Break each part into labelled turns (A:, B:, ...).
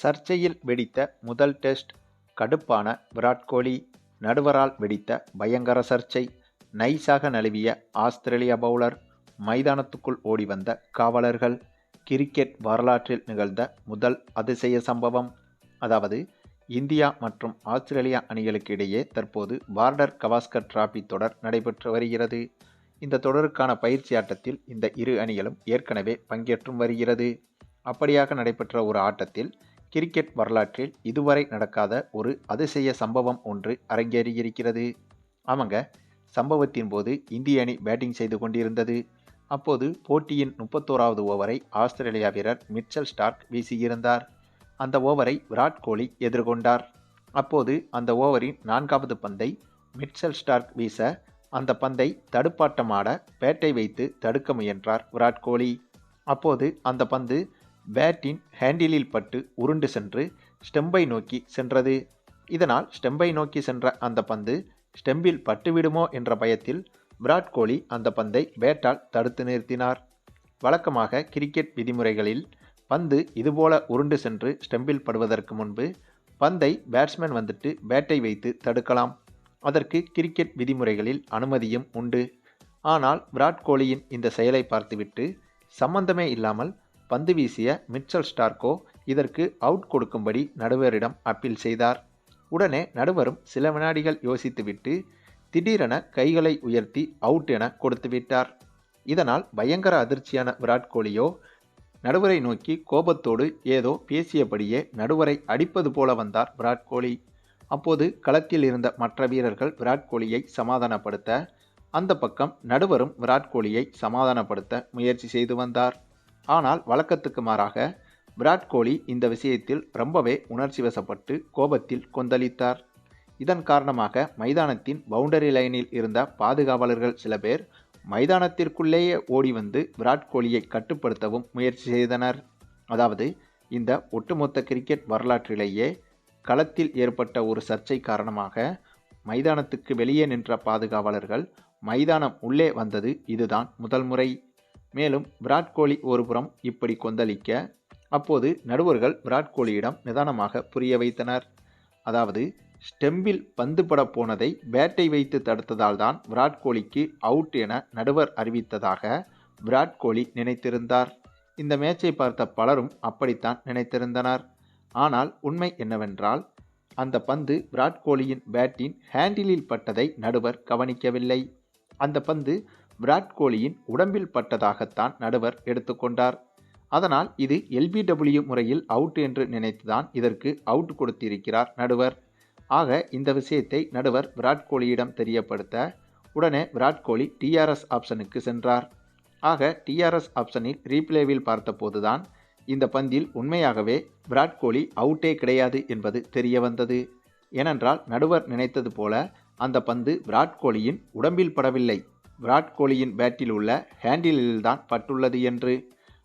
A: சர்ச்சையில் வெடித்த முதல் டெஸ்ட் கடுப்பான விராட் கோலி நடுவரால் வெடித்த பயங்கர சர்ச்சை நைஸாக நழுவிய ஆஸ்திரேலிய பவுலர் மைதானத்துக்குள் ஓடி வந்த காவலர்கள் கிரிக்கெட் வரலாற்றில் நிகழ்ந்த முதல் அதிசய சம்பவம். அதாவது இந்தியா மற்றும் ஆஸ்திரேலியா அணிகளுக்கு இடையே தற்போது பார்டர் கவாஸ்கர் டிராபி தொடர் நடைபெற்று வருகிறது. இந்த தொடருக்கான பயிற்சி ஆட்டத்தில் இந்த இரு அணிகளும் ஏற்கனவே பங்கேற்றும் வருகிறது. அப்படியாக நடைபெற்ற ஒரு ஆட்டத்தில் கிரிக்கெட் வரலாற்றில் இதுவரை நடக்காத ஒரு அதிசய சம்பவம் ஒன்று அரங்கேறியிருக்கிறது. ஆமாங்க சம்பவத்தின் போது இந்திய அணி பேட்டிங் செய்து கொண்டிருந்தது. அப்போது போட்டியின் முப்பத்தோராவது ஓவரை ஆஸ்திரேலியா வீரர் மிச்சல் ஸ்டார்க் வீசியிருந்தார். அந்த ஓவரை விராட் கோலி எதிர்கொண்டார். அப்போது அந்த ஓவரின் நான்காவது பந்தை மிட்சல் ஸ்டார்க் வீச அந்த பந்தை தடுப்பாட்டமாட பேட்டை வைத்து தடுக்க முயன்றார் விராட் கோலி. அப்போது அந்த பந்து பேட்டின் ஹேண்டிலில் பட்டு உருண்டு சென்று ஸ்டெம்பை நோக்கி சென்றது. இதனால் ஸ்டெம்பை நோக்கி சென்ற அந்த பந்து ஸ்டெம்பில் பட்டுவிடுமோ என்ற பயத்தில் விராட் கோலி அந்த பந்தை பேட்டால் தடுத்து நிறுத்தினார். வழக்கமாக கிரிக்கெட் விதிமுறைகளில் பந்து இதுபோல உருண்டு சென்று ஸ்டெம்பில் படுவதற்கு முன்பு பந்தை பேட்ஸ்மேன் வந்துட்டு பேட்டை வைத்து தடுக்கலாம். அதற்கு கிரிக்கெட் விதிமுறைகளில் அனுமதியும் உண்டு. ஆனால் விராட் கோலியின் இந்த செயலை பார்த்துவிட்டு சம்பந்தமே இல்லாமல் பந்து வீசிய மிச்சல் ஸ்டார்க்கோ இதற்கு அவுட் கொடுக்கும்படி நடுவரிடம் அப்பீல் செய்தார். உடனே நடுவரும் சில வினாடிகள் யோசித்துவிட்டு திடீரென கைகளை உயர்த்தி அவுட் என கொடுத்துவிட்டார் இதனால் பயங்கர அதிர்ச்சியான விராட் கோலியோ நடுவரை நோக்கி கோபத்தோடு ஏதோ பேசியபடியே நடுவரை அடிப்பது போல வந்தார் விராட் கோலி. அப்போது களத்தில் இருந்த மற்ற வீரர்கள் விராட் கோலியை சமாதானப்படுத்த அந்த பக்கம் நடுவரும் விராட் கோலியை சமாதானப்படுத்த முயற்சி செய்து வந்தார். ஆனால் வழக்கத்துக்கு மாறாக விராட் கோலி இந்த விஷயத்தில் ரொம்பவே உணர்ச்சி வசப்பட்டு கோபத்தில் கொந்தளித்தார். இதன் காரணமாக மைதானத்தின் பவுண்டரி லைனில் இருந்த பாதுகாவலர்கள் சில பேர் மைதானத்திற்குள்ளேயே ஓடி வந்து விராட் கோலியை கட்டுப்படுத்தவும் முயற்சி செய்தனர். அதாவது இந்த ஒட்டுமொத்த கிரிக்கெட் வரலாற்றிலேயே களத்தில் ஏற்பட்ட ஒரு சர்ச்சை காரணமாக மைதானத்துக்கு வெளியே நின்ற பாதுகாவலர்கள் மைதானம் உள்ளே வந்தது இதுதான் முதல் முறை. மேலும் விராட் கோலி ஒருபுறம் இப்படி கொந்தளிக்க அப்போது நடுவர்கள் விராட் கோலியிடம் நிதானமாக புரிய வைத்தனர். அதாவது ஸ்டெம்பில் பந்து பட போனதை பேட்டை வைத்து தடுத்ததால் தான் விராட் கோலிக்கு அவுட் என நடுவர் அறிவித்ததாக விராட் கோலி நினைத்திருந்தார். இந்த மேட்சை பார்த்த பலரும் அப்படித்தான் நினைத்திருந்தனர். ஆனால் உண்மை என்னவென்றால் அந்த பந்து விராட் கோலியின் பேட்டின் ஹேண்டிலில் பட்டதை நடுவர் கவனிக்கவில்லை. அந்த பந்து விராட் கோலியின் உடம்பில் பட்டதாகத்தான் நடுவர் எடுத்துக்கொண்டார் அதனால் இது எல்பிடபிள்யூ முறையில் அவுட் என்று நினைத்துதான் இதற்கு அவுட் கொடுத்திருக்கிறார் நடுவர். ஆக இந்த விஷயத்தை நடுவர் விராட் கோலியிடம் தெரியப்படுத்த உடனே விராட் கோலி டிஆர்எஸ் ஆப்ஷனுக்கு சென்றார். ஆக டிஆர்எஸ் ஆப்ஷனில் ரீப்ளேவில் பார்த்தபோதுதான் இந்த பந்தில் உண்மையாகவே விராட் கோலி அவுட்டே கிடையாது என்பது தெரிய வந்தது ஏனென்றால் நடுவர் நினைத்தது போல அந்த பந்து விராட் கோலியின் உடம்பில் படவில்லை. விராட் கோலியின் பேட்டில் உள்ள ஹேண்டிலில்தான் பட்டுள்ளது என்று.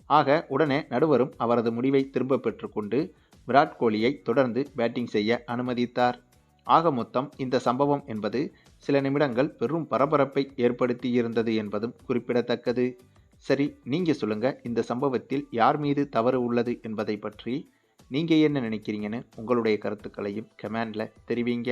A: ஆக உடனே நடுவரும் அவரது முடிவை திரும்ப பெற்றுக்கொண்டு விராட் கோலியை தொடர்ந்து பேட்டிங் செய்ய அனுமதித்தார். ஆக மொத்தம் இந்த சம்பவம் என்பது சில நிமிடங்கள் பெரும் பரபரப்பை ஏற்படுத்தியிருந்தது என்பதும் குறிப்பிடத்தக்கது. சரி நீங்கள் சொல்லுங்கள் இந்த சம்பவத்தில் யார் மீது தவறு உள்ளது என்பதை பற்றி. நீங்கள் என்ன நினைக்கிறீங்கன்னு உங்களுடைய கருத்துக்களையும் கமெண்டில் தெரிவிங்க.